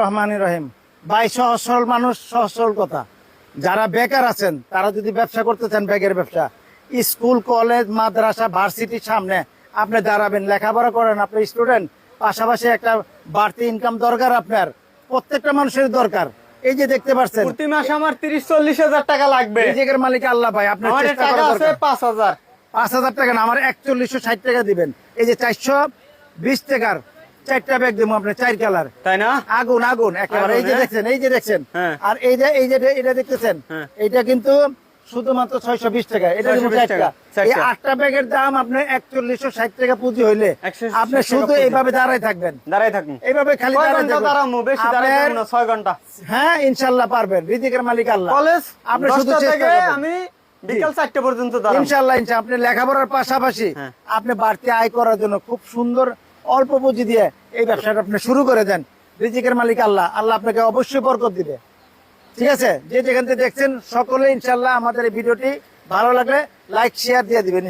রহমান রহিম ভাই সহজ সরল মানুষ সহজ সরল কথা। যারা বেকার আছেন তারা যদি ব্যবসা করতে চান ব্যাগের ব্যবসা। স্কুল কলেজ মাদ্রাসা ভার্সিটির সামনে আপনি দাঁড়াবেন লেখাপড়া করেন আপনি স্টুডেন্ট পাশাপাশি একটা বাড়তি ইনকাম দরকার আপনার। প্রত্যেকটা মানুষের দরকার। এই যে দেখতে পাচ্ছেন প্রতি মাসে আমার তিরিশ চল্লিশ হাজার টাকা লাগবে। রিজিকের মালিক আল্লাহ ভাই আপনার। পাঁচ হাজার। পাঁচ হাজার টাকা না আমার একচল্লিশশো ষাট টাকা দিবেন। এই যে চারশো বিশ টাকার চারটা ব্যাগ দেবো আপনার চার কালার তাই না? আগুন আগুন একেবারে এই যে হ্যাঁ? দেখছেন এই যে দেখছেন। হ্যাঁ। আর এই যে এই যে এটা দেখতেছেন হ্যাঁ। এইটা কিন্তু শুধুমাত্র ছয়শো বিশ টাকা এটা কিন্তু 620 চারটা। টাকা, এই আটটা ব্যাগের দাম আপনার একচল্লিশশো ষাট টাকা পুঁজি হইলে আপনি শুধু এইভাবে দাঁড়ায় থাকবেন। থাকুন। এইভাবে খালি ছয় ঘণ্টা ছয় হ্যাঁ ইনশাল্লাহ পারবেন রিজিকের মালিক আল্লাহ। কলেজ আপনি শুধু। আমি বিকাল চারটে পর্যন্ত ইনশাল্লাহ ইনশাল্লাহ। আপনি লেখাপড়ার পাশাপাশি। আপনি বাড়তি আয় করার জন্য খুব সুন্দর অল্প পুঁজি দিয়ে এই ব্যবসাটা আপনি শুরু করে দেন। রিজিকের মালিক আল্লাহ। আল্লাহ আপনাকে অবশ্যই বরকত দিবে। ঠিক আছে? যে যেখান থেকে দেখছেন, সকলে ইনশাল্লাহ আমাদের এই ভিডিওটি ভালো লাগলে লাইক শেয়ার দিয়ে দিবেন।